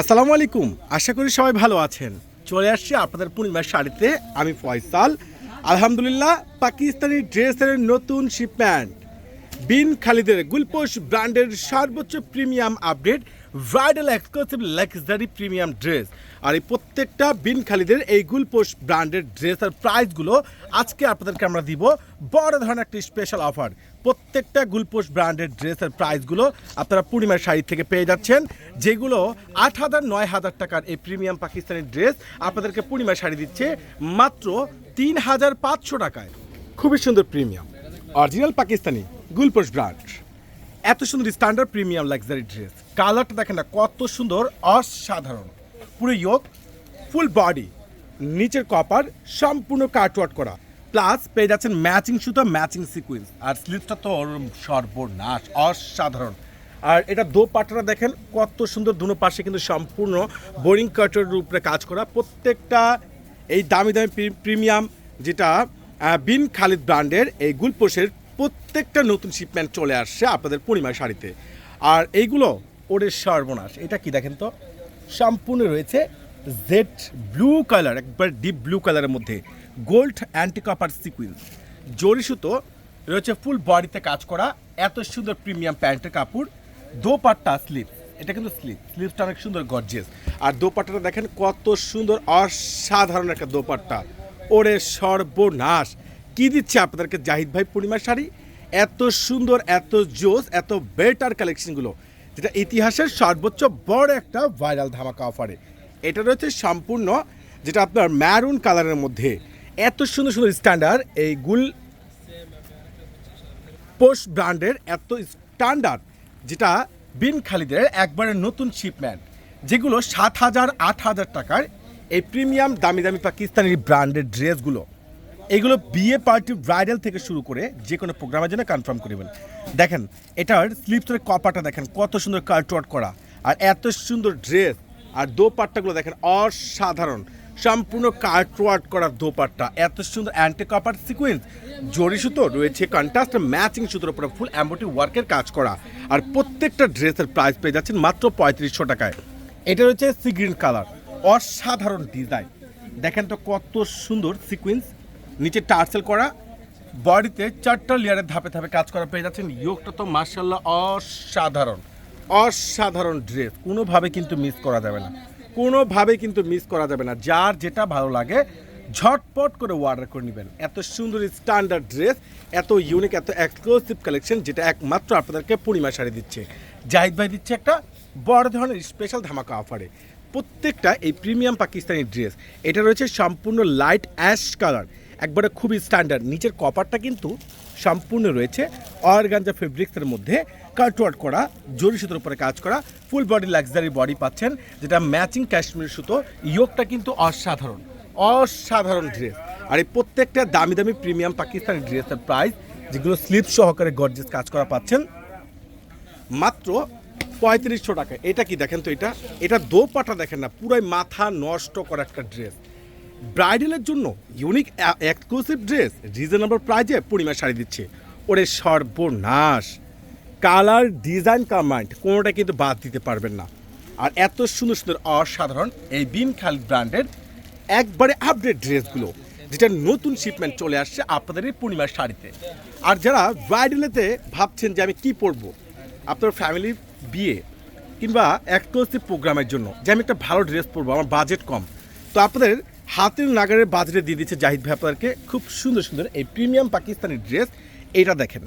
আসসালামু আলাইকুম। আশা করি সবাই ভালো আছেন। চলে আসছি আপনাদের পূর্ণিমার শাড়িতে। আমি ফয়সাল। আলহামদুলিল্লাহ, পাকিস্তানি ড্রেসের নতুন শিপম্যান্ট বিন খালিদের গুলপোষ ব্র্যান্ডের সর্বোচ্চ premium update bridal exclusive luxury premium dress আর এই প্রত্যেকটা বিন খালিদের এই গুলপোষ ব্র্যান্ডের ড্রেসের প্রাইসগুলো আজকে আপনাদেরকে আমরা দিব। বড় ধরনের একটি স্পেশাল অফার প্রত্যেকটা গুলপোষ ব্র্যান্ডের ড্রেসের প্রাইসগুলো আপনারা পূর্ণিমার শাড়ি থেকে পেয়ে যাচ্ছেন। যেগুলো আট হাজার, নয় হাজার টাকার এই প্রিমিয়াম পাকিস্তানি ড্রেস আপনাদেরকে পূর্ণিমার শাড়ি দিচ্ছে মাত্র তিন হাজার পাঁচশো টাকায়। খুবই সুন্দর premium original Pakistani Gulposh brand এত সুন্দর স্ট্যান্ডার্ড প্রিমিয়াম লাক্সারি ড্রেস কালারটা দেখেন না, কত সুন্দর, অসাধারণ। পুরো ইয়োগ ফুল বডি নিচের কপার সম্পূর্ণ কাটওয়ার্ট করা। প্লাস পেয়ে যাচ্ছেন ম্যাচিং সুতো ম্যাচিং সিকুয়েন্স আর স্লিপসটা তো সর্বনাশ, অসাধারণ। আর এটা দো পাটটা দেখেন, কত সুন্দর দুনো পাশে কিন্তু সম্পূর্ণ বোরিং কাটের উপরে কাজ করা। প্রত্যেকটা এই দামি দামি প্রিমিয়াম যেটা বিন খালিদ ব্র্যান্ডের এই গুলপোষের প্রত্যেকটা নতুন শিপমেন্ট চলে আসছে আপনাদের পূর্ণিমা শাড়িতে। আর এইগুলো ওরে সর্বনাশ। এটা কি দেখেন তো? সম্পূর্ণ রয়েছে জেড ব্লু কালার একবার ডিপ ব্লু কালারের মধ্যে। গোল্ড অ্যান্টি কপার সিকুয়েন্স জরি সুতো রয়েছে ফুল বডিতে কাজ করা। এত সুন্দর প্রিমিয়াম প্যান্টের কাপড়। দোপাট্টা স্লিপ এটা কিন্তু স্লিপ স্লিপটা অনেক সুন্দর গর্জিয়াস আর দোপাট্টাটা দেখেন কত সুন্দর, অসাধারণ একটা দোপাট্টা। ওরে সর্বনাশ। কি দিচ্ছে আপনাদেরকে জাহিদ ভাই পূর্ণিমার শাড়ি? এত সুন্দর, এত জোস, এত বেটার কালেকশনগুলো যেটা ইতিহাসের সর্বোচ্চ বড় একটা ভাইরাল ধামাকা অফারে এটা রয়েছে সম্পূর্ণ, যেটা আপনার ম্যারুন কালারের মধ্যে। এত সুন্দর সুন্দর স্ট্যান্ডার্ড এই গুল পোস্ট ব্র্যান্ডের এত স্ট্যান্ডার্ড যেটা বিন খালিদের একবারে নতুন শিপম্যান্ট যেগুলো সাত হাজার, আট হাজার টাকার এই প্রিমিয়াম দামি দামি পাকিস্তানি ব্র্যান্ডের ড্রেসগুলো এগুলো বিয়ে পার্টি ব্রাইডাল থেকে শুরু করে যে কোনো প্রোগ্রামের জন্য কনফার্ম করিবেন দেখেন, এটার স্লিপসের কপাটা দেখেন, কত সুন্দর কার্টওয়ার্ট করা। আর এত সুন্দর ড্রেস আর দোপাট্টাগুলো দেখেন, অসাধারণ। সম্পূর্ণ কার্টওয়ার্ট করা দোপাট্টা। এত সুন্দর অ্যান্টি কপার সিকুয়েন্স জরি সুতো, রয়েছে কন্ট্রাস্ট ম্যাচিং সুতোর উপরে ফুল অ্যাম্বোটি ওয়ার্কের কাজ করা। আর প্রত্যেকটা ড্রেসের প্রাইস পেয়ে যাচ্ছেন মাত্র পঁয়ত্রিশশো টাকায়। এটা রয়েছে সি গ্রিন কালার অসাধারণ ডিজাইন দেখেন তো কত সুন্দর সিকুয়েন্স নিচে টার্সেল করা, বডিতে চারটা লেয়ারের ধাপে ধাপে কাজ করা পেয়ে যাচ্ছেন। ইয়োগটা তো মার্শাল্লাহ অসাধারণ অসাধারণ ড্রেস। কোনোভাবে কিন্তু মিস করা যাবে না। কোনোভাবে কিন্তু মিস করা যাবে না। যার যেটা ভালো লাগে, ঝটপট করে অর্ডার করে নেবেন। এত সুন্দর স্ট্যান্ডার্ড ড্রেস এত ইউনিক এত এক্সক্লুসিভ কালেকশন যেটা একমাত্র আপনাদেরকে পূর্ণিমা শাড়ি দিচ্ছে। জাহিদ ভাই দিচ্ছে একটা বড় ধরনের স্পেশাল ধামাকা অফারে প্রত্যেকটা এই প্রিমিয়াম পাকিস্তানি ড্রেস এটা রয়েছে সম্পূর্ণ লাইট অ্যাশ কালার একবারে খুবই স্ট্যান্ডার্ড নিচের কপারটা কিন্তু সম্পূর্ণ রয়েছে। অর্গানজা ফেব্রিক্সের মধ্যে কাটওয়ার্ট করা, জরি সুতোর উপরে কাজ করা ফুল বডি লাক্সারি বডি পাচ্ছেন, যেটা ম্যাচিং কাশ্মীর সুতো ইয়োগটা কিন্তু অসাধারণ অসাধারণ ড্রেস আর এই প্রত্যেকটা দামি দামি প্রিমিয়াম পাকিস্তানি ড্রেসের প্রাইস যেগুলো স্লিপ সহকারে গর্জেস কাজ করা পাচ্ছেন, মাত্র পঁয়ত্রিশশো টাকা এটা কি দেখেন তো এটা? এটা দোপাটা দেখেন না, পুরাই মাথা নষ্ট করা একটা ড্রেস ব্রাইডালের জন্য ইউনিক এক্সক্লুসিভ ড্রেস রিজনেবল প্রাইজে পূর্ণিমা শাড়ি দিচ্ছে। ওরে সর্বনাশ। কালার ডিজাইন কামান্ড কোনোটা কিন্তু বাদ দিতে পারবেন না। আর এত সুন্দর সুন্দর, অসাধারণ এই বিন খালিদ ব্র্যান্ডের একবারে আপডেট ড্রেসগুলো যেটা নতুন শিপমেন্ট চলে আসছে আপনাদের এই পূর্ণিমার শাড়িতে। আর যারা ব্রাইডালেতে ভাবছেন যে আমি কি পরবো, আপনার ফ্যামিলি বিয়ে কিংবা এক্সক্লুসিভ প্রোগ্রামের জন্য যে আমি একটা ভালো ড্রেস পরবো, আমার বাজেট কম, তো আপনাদের হাতের নাগারের বাজারে দিয়ে দিচ্ছে জাহিদ ভাই খুব সুন্দর সুন্দর এই প্রিমিয়াম পাকিস্তানি ড্রেস। এটা দেখেন,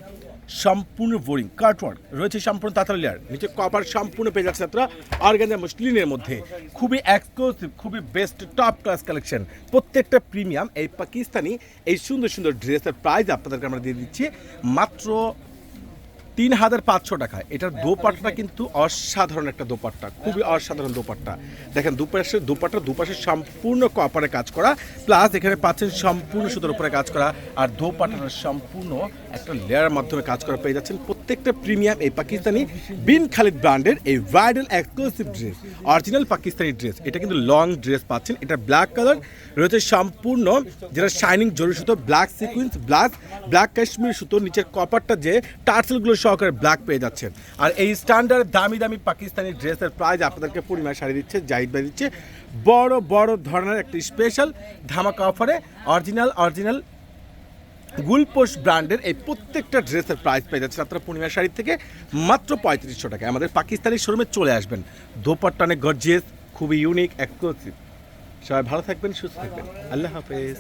সম্পূর্ণ বোরিং কার্টওয়ার্ক রয়েছে সম্পূর্ণ তাঁতার লেয়ার নিচে কপার সম্পূর্ণ পেয়ে যাচ্ছে আপনারা। অর্গানজা মুসলিনের মধ্যে খুবই এক্সক্লুসিভ খুবই বেস্ট টপ ক্লাস কালেকশন প্রত্যেকটা প্রিমিয়াম এই পাকিস্তানি এই সুন্দর সুন্দর ড্রেসের প্রাইস আপনাদেরকে আমরা দিয়ে দিচ্ছি। মাত্র তিন হাজার পাঁচশো টাকা। এটার দোপাট্টা কিন্তু অসাধারণ একটা দোপাট্টা খুবই অসাধারণ দোপাট্টা। দেখেন দুপাশে দোপাট্টা দুপাশে সম্পূর্ণ কপারে কাজ করা প্লাস এখানে পাচ্ছেন সম্পূর্ণ সুতোর উপরে কাজ করা আর দোপাট্টাটা সম্পূর্ণ একটা লেয়ার মাধ্যমে কাজ করা পেয়ে যাচ্ছেন। প্রত্যেকটা প্রিমিয়াম এই পাকিস্তানি বিন খালিদ ব্র্যান্ডের এই bridal exclusive dress original Pakistani dress এটা কিন্তু লং ড্রেস পাচ্ছেন। এটা ব্ল্যাক কালার রয়েছে সম্পূর্ণ যেটা শাইনিং জরি সুতো black sequence black black Kashmir সুতো, নিচের কপারটা যে টার্সেলগুলো সহকারে ব্ল্যাক পেয়ে যাচ্ছেন। আর এই স্ট্যান্ডার্ড দামি দামি পাকিস্তানি ড্রেসের প্রাইস আপনাদেরকে পরিমাণ শাড়ি দিচ্ছে, জাহিদ ভাই দিচ্ছে। বড় বড় ধরনের একটা স্পেশাল ধামাকা অফারে অরিজিনাল অরিজিনাল গুলপোষ ব্র্যান্ডের এই প্রত্যেকটা ড্রেসের প্রাইস পেয়ে যাচ্ছেন আপনারা পূর্ণিমা শাড়ি থেকে মাত্র পঁয়ত্রিশশো টাকা আমাদের পাকিস্তানি শোরুমে চলে আসবেন। দোপারটা অনেক গর্জিয়াস খুবই ইউনিক এক্সক্লুসিভ সবাই ভালো থাকবেন, সুস্থ থাকবেন। আল্লাহ হাফেজ।